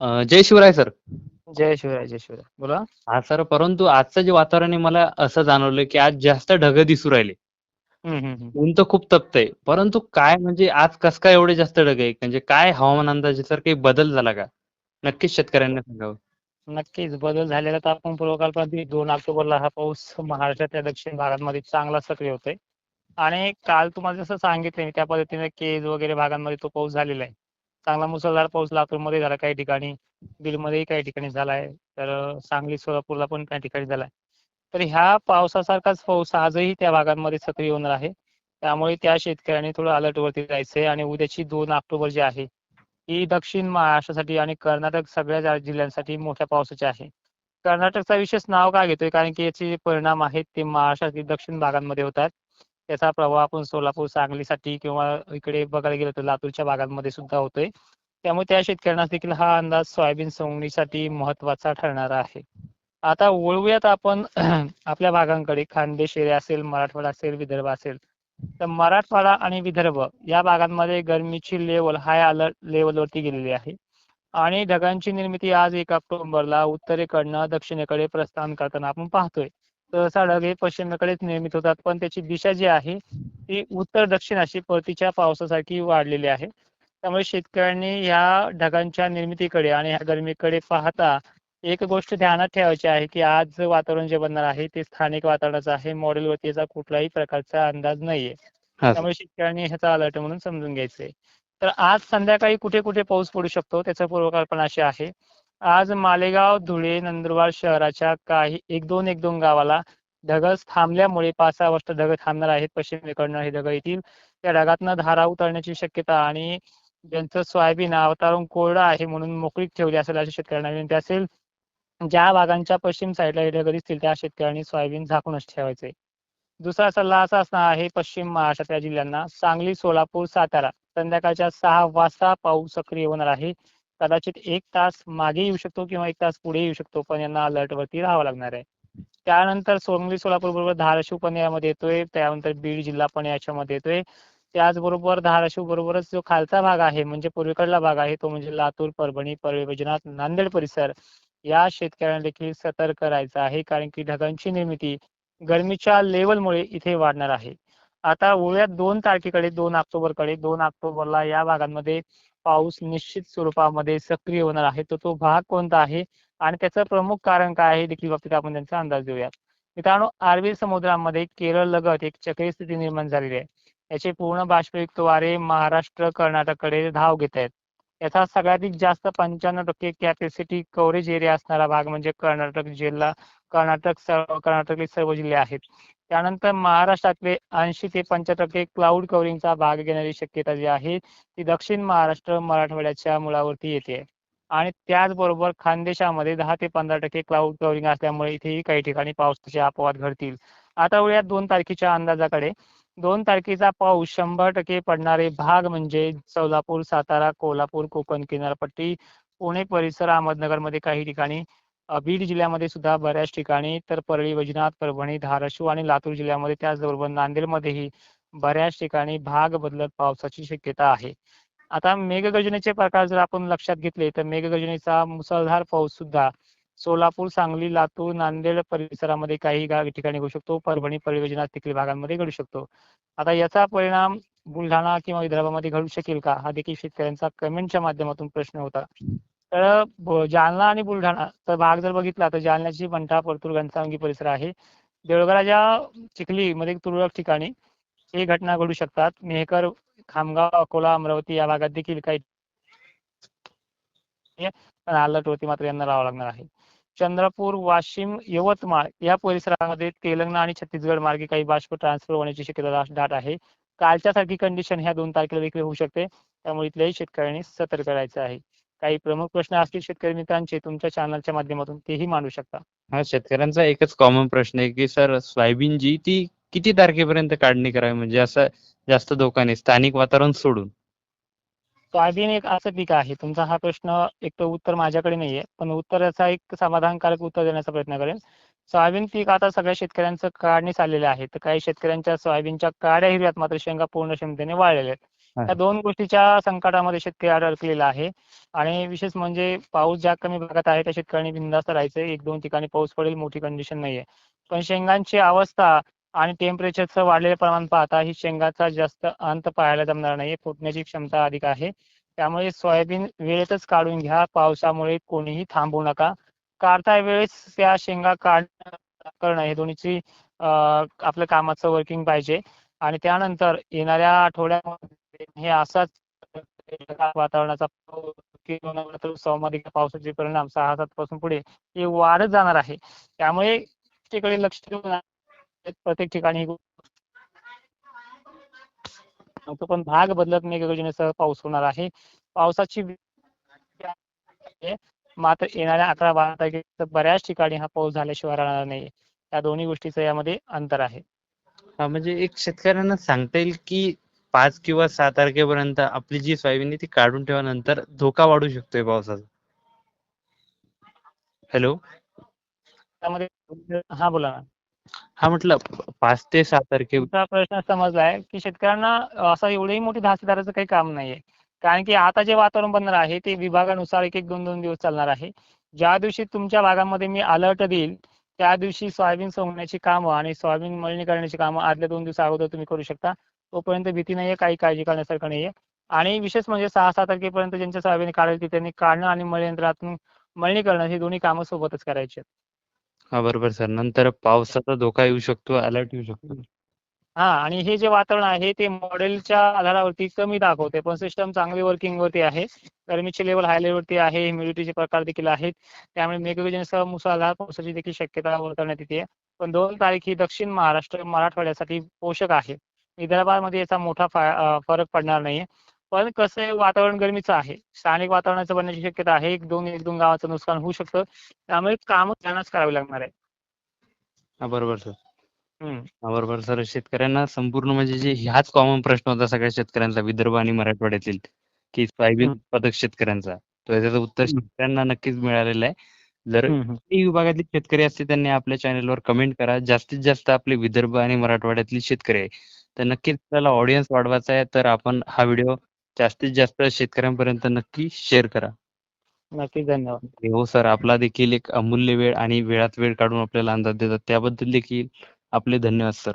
जय Shivray sir. जय शिवराय, जय शिवराय. बोला. हां सर, परंतु आजचं जे वातावरण आहे मला असं जाणवलं, की आज जास्त ढगं दिसू राहिले. ऊन तर खूप तपतंय. परंतु काय म्हणजे आज कसं काय एवढे जास्त ढग आहे? म्हणजे काय हवामान अंदाजानुसार काही बदल झाला का? नक्कीच शेतकऱ्यांना सांगावं. नक्कीच बदल झालेला तर आपण पूर्वकल्पना 2 ऑक्टोबरला हा पाऊस महाराष्ट्राच्या दक्षिण भागांमध्ये चांगला सक्रिय होतोय. आणि काल तुम्हाला जसं सांगितलं मी त्या पद्धतीने केज वगैरे भागांमध्ये तो पाऊस झालेला आहे. चांगला मुसळधार पाऊस लातूरमध्ये झाला काही ठिकाणी, बीडमध्येही काही ठिकाणी झाला आहे. तर सांगली, सोलापूरला पण काही ठिकाणी झाला आहे. तर ह्या पावसासारखाच पाऊस आजही त्या भागांमध्ये सक्रिय होणार आहे. त्यामुळे त्या शेतकऱ्यांनी थोडं अलर्टवरती राहायचंय आणि उद्याची दोन ऑक्टोबर जी आहे, ही दक्षिण महाराष्ट्रासाठी आणि कर्नाटक सगळ्या जिल्ह्यांसाठी मोठ्या पावसाची आहे. कर्नाटकचा विशेष नाव का घेतोय? कारण की याचे परिणाम आहेत ते महाराष्ट्रातील दक्षिण भागांमध्ये होतात. त्याचा प्रभाव आपण सोलापूर, सांगलीसाठी किंवा इकडे बघायला गेलं तर लातूरच्या भागांमध्ये सुद्धा होतोय. त्यामुळे त्या शेतकऱ्यांना देखील हा अंदाज सोयाबीन सोंगणीसाठी महत्त्वाचा ठरणार आहे. आता वळूयात आपण आपल्या भागांकडे खान्देश एरिया असेल, मराठवाडा असेल, विदर्भ असेल. तर मराठवाडा आणि विदर्भ या भागांमध्ये गरमीची लेवल हाय अलर्ट लेवलवरती गेलेली आहे. आणि ढगांची निर्मिती आज एक ऑक्टोबरला उत्तरेकडनं दक्षिणेकडे प्रस्थान करताना आपण पाहतोय. सहसा ढग हे पश्चिमेकडेच निर्मित होतात, पण त्याची दिशा जी आहे ती उत्तर दक्षिण अशी परतीच्या पावसासारखी वाढलेली आहे. त्यामुळे शेतकऱ्यांनी ह्या ढगांच्या निर्मितीकडे आणि ह्या गरमीकडे पाहता एक गोष्ट ध्यानात ठेवायची आहे, की आज वातावरण जे बनणार आहे ते स्थानिक वातावरणाचं आहे. मॉडेलवरती याचा कुठल्याही प्रकारचा अंदाज नाहीये. त्यामुळे शेतकऱ्यांनी ह्याचा अलर्ट म्हणून समजून घ्यायचंय. तर आज संध्याकाळी कुठे-कुठे पाऊस पडू शकतो त्याची पूर्वकल्पना अशी आहे. आज मालेगाव, धुळे, नंदुरबार शहराच्या काही 1-2, 1-2 गावाला ढगं थांबल्यामुळे 5-6 वाजता ढगं थांबणार आहेत. पश्चिमेकडनं हे ढगं येतील. त्या ढगातनं धारा उतरण्याची शक्यता आणि ज्यांचं सोयाबीन अवतारून कोरडं आहे म्हणून मोकळीक ठेवली असेल अशा शेतकऱ्यांना विनंती असेल, ज्या भागांच्या पश्चिम साईडला हे ढगं दिसतील त्या शेतकऱ्यांनी सोयाबीन झाकूनच ठेवायचे दुसरा सल्ला असा असणार आहे पश्चिम महाराष्ट्रातल्या जिल्ह्यांना सांगली, सोलापूर, सातारा संध्याकाळच्या सहा वाजता पाऊस सक्रिय होणार आहे. कदाचित एक तास मागे येऊ शकतो किंवा एक तास पुढे येऊ शकतो, पण यांना अलर्टवरती राहावं लागणार आहे. त्यानंतर सोनली सोलापूर बरोबर धाराशिव पण यामध्ये येतोय. त्यानंतर बीड जिल्हा पण याच्यामध्ये येतोय. त्याचबरोबर धाराशिव बरोबरच जो खालचा भाग आहे म्हणजे पूर्वेकडला भाग आहे तो म्हणजे लातूर, परभणी, परळी वैजनाथ, नांदेड परिसर या शेतकऱ्यांना देखील सतर्क राहायचं आहे. कारण की ढगांची निर्मिती गरमीच्या लेवलमुळे इथे वाढणार आहे. आता उद्या दोन तारखेकडे 2 ऑक्टोबरकडे. दोन ऑक्टोबरला या भागांमध्ये पाऊस निश्चित स्वरूपामध्ये सक्रिय होणार आहे. तर तो भाग कोणता आहे आणि त्याचं प्रमुख कारण काय आहे देखील बाबतीत आपण त्यांचा अंदाज घेऊयात. मित्रांनो अरबी समुद्रामध्ये केरळ लगत एक चक्रीय स्थिती निर्माण झालेली आहे. याचे पूर्ण बाष्पयुक्त वारे महाराष्ट्र, कर्नाटककडे धाव घेत आहेत. याचा सगळ्यात जास्त 95% कॅपॅसिटी कव्हरेज एरिया असणारा भाग म्हणजे कर्नाटक जिल्हा कर्नाटक सर्व कर्नाटकचे सर्व जिल्हे आहेत. त्यानंतर महाराष्ट्रातले 80 ते 85% क्लाउड कव्हरिंगचा भाग घेणारी शक्यता जी आहे ती दक्षिण महाराष्ट्र, मराठवाड्याच्या मुळावरती येते आणि त्याचबरोबर खानदेशामध्ये दहा ते 15% क्लाउड कव्हरिंग असल्यामुळे इथेही काही ठिकाणी पावसाचे अपवाद घडतील. आता वळूया दोन तारखेच्या अंदाजाकडे. दोन तारखेचा पाऊस 100% पडणारे भाग म्हणजे सोलापूर, सातारा, कोल्हापूर, कोकण किनारपट्टी, पुणे परिसर, अहमदनगरमध्ये काही ठिकाणी, बीड जिल्ह्यामध्ये सुद्धा बऱ्याच ठिकाणी, तर परळी, वैजनाथ, परभणी, धाराशिव आणि लातूर जिल्ह्यामध्ये त्याचबरोबर नांदेडमध्येही बऱ्याच ठिकाणी भाग बदलत पावसाची शक्यता आहे. आता मेघगर्जनेचे प्रकार जर आपण लक्षात घेतले तर मेघगर्जनेचा मुसळधार पाऊस सुद्धा सोलापूर, सांगली, लातूर, नांदेड परिसरामध्ये काही ठिकाणी घडू शकतो. परभणी, परळी, वैजनाथ देखील भागांमध्ये घडू शकतो. आता याचा परिणाम बुलढाणा किंवा विदर्भामध्ये घडू शकेल का? हा देखील शेतकऱ्यांचा कमेंटच्या माध्यमातून प्रश्न होता. तर जालना आणि बुलढाणा तर भाग जर बघितला तर जालन्याची मंठा, परतूर, घनसावंगी परिसर आहे. देवळघराच्या चिखली मध्ये तुरळक ठिकाणी हे घटना घडू शकतात. मेहकर, खामगाव, अकोला, अमरावती या भागात देखील काही अलर्टवरती मात्र यांना राहावं लागणार आहे. चंद्रपूर, वाशिम, यवतमाळ या परिसरामध्ये तेलंगणा आणि छत्तीसगड मार्गे काही बाष्प ट्रान्सफर होण्याची शक्यता दाट आहे. कालच्या सारखी कंडिशन ह्या दोन तारखेला देखील होऊ शकते. त्यामुळे इथल्याही शेतकऱ्यांनी सतर्क राहायचं आहे. काही प्रमुख प्रश्न असतील शेतकरी मित्रांचे तुमच्या चॅनलच्या माध्यमातून तेही मांडू शकता. हां, शेतकऱ्यांचा एकच कॉमन प्रश्न आहे, की सर सोयाबीन जी ती किती तारखेपर्यंत काढणी करावी? म्हणजे असं जास्त धोका नाही स्थानिक वातावरण सोडून. सोयाबीन एक असं पीक आहे. तुमचा हा प्रश्न एक तर उत्तर माझ्याकडे नाहीये. पण उत्तराचा एक समाधानकारक उत्तर देण्याचा प्रयत्न करेन. सोयाबीन पीक आता सगळ्या शेतकऱ्यांचं काढणीस आलेलं आहे. तर काही शेतकऱ्यांच्या सोयाबीनच्या काड्या हिरव्यात मात्र शेंगा पूर्ण क्षमतेने वाळलेल्या आहेत. या दोन गोष्टीच्या संकटामध्ये शेतकरी अडकलेला आहे. आणि विशेष म्हणजे पाऊस ज्या कमी भागात आहे त्या शेतकऱ्यांनी बिंदास्त राहायचं. एक दोन ठिकाणी पाऊस पडेल मोठी कंडिशन नाहीये. पण शेंगांची अवस्था आणि टेम्परेचरचं वाढलेलं प्रमाण पाहता ही शेंगाचा जास्त अंत पाहायला जमणार नाही फुटण्याची क्षमता अधिक आहे. त्यामुळे सोयाबीन वेळेतच काढून घ्या. पावसामुळे कोणीही थांबू नका. काढता वेळेस त्या शेंगा काढणं करणं हे दोन्हीची आपल्या आपलं कामाचं वर्किंग पाहिजे. आणि त्यानंतर येणाऱ्या आठवड्यामध्ये हे असाच वातावरणाचा पाऊस पावसाचे परिणाम सहा सात पासून पुढे हे वाढत जाणार आहे. त्यामुळे तिकडे लक्ष देऊन प्रत्येक ठिकाणी तो पण भाग बदलत मेघगर्जनेसह पाऊस होणार आहे. पावसाची मात्र येणाऱ्या अकरा बारा तारखेला बऱ्याच ठिकाणी हा पाऊस झाल्याशिवाय राहणार नाही. या दोन्ही गोष्टीचं यामध्ये अंतर आहे. म्हणजे एक शेतकऱ्यांना सांगता येईल की पाच किंवा सहा तारखेपर्यंत आपली जी सोयाबीन आहे ती काढून ठेवा नंतर धोका वाढू शकतोय पावसाचा. हॅलो? त्यामध्ये हा बोला ना. हा म्हटलं पाच ते सहा तारखे तुमचा प्रश्न समजलाय की शेतकऱ्यांना असं एवढी मोठी धास्ती धरायचं काही काम नाहीये. कारण की आता जे वातावरण बनणार आहे ते विभागानुसार एक एक दोन दोन दिवस चालणार आहे. ज्या दिवशी तुमच्या भागामध्ये मी अलर्ट देईल त्या दिवशी सोयाबीन सोंगण्याची कामं आणि सोयाबीन मळणी करण्याची कामं आदल्या दोन दिवस अगोदर तुम्ही करू शकता. तोपर्यंत भीती नाहीये काही काळजी करण्यासारखं नाहीये. आणि विशेष म्हणजे सहा सात तारखेपर्यंत ज्यांच्या सोयाबीन काढायची त्यांनी काढणं आणि मळणी यंत्रातून मळणी करणं ही दोन्ही कामं सोबतच करायची. हा बरोबर सर. नंतर पावसाचा धोका येऊ शकतो अलर्ट येऊ शकतो. हा आणि हे जे वातावरण आहे ते मॉडेलच्या आधारावरती कमी दाखवते पण सिस्टम चांगली वर्किंग वरती आहे. गरमीचे लेवल हाय लेवलवरती आहे ह्युमिडिटीचे प्रकार देखील आहेत. त्यामुळे मेघगर्जनेसह मुसळधार पावसाची देखील शक्यता वर्तवण्यात येते. पण दोन तारीख ही दक्षिण महाराष्ट्र मराठवाड्यासाठी पोषक आहे. विदर्भामध्ये याचा मोठा फरक पडणार नाही पण कसं आहे वातावरण गरमीचं आहे. स्थानिक वातावरणाचं बनण्याची शक्यता आहे. एक दोन एक दोन गावाचं नुकसान होऊ शकतं. त्यामुळे कामं त्यांनाच करावी लागणार आहे हा बरोबर सर. बरोबर. सर शेतकऱ्यांना संपूर्ण म्हणजे जे ह्याच कॉमन प्रश्न होता सगळ्या शेतकऱ्यांचा विदर्भ आणि मराठवाड्यातील की सोयाबीन. उत्पादक शेतकऱ्यांचा. तर त्याचं उत्तर. शेतकऱ्यांना नक्कीच मिळालेलं आहे. जर विभागातले शेतकरी असतील त्यांनी आपल्या चॅनलवर कमेंट करा. जास्तीत जास्त आपले विदर्भ आणि मराठवाड्यातले शेतकरी आहे. तर नक्कीच आपल्याला ऑडियन्स वाढवायचा आहे. तर आपण हा व्हिडिओ जास्तीत जास्त शेतकऱ्यांपर्यंत नक्की शेअर करा. नक्कीच धन्यवाद. हो सर आपला देखील एक अमूल्य वेळ आणि वेळात वेळ काढून आपल्याला अंदाज देतात. त्याबद्दल देखील आपले धन्यवाद सर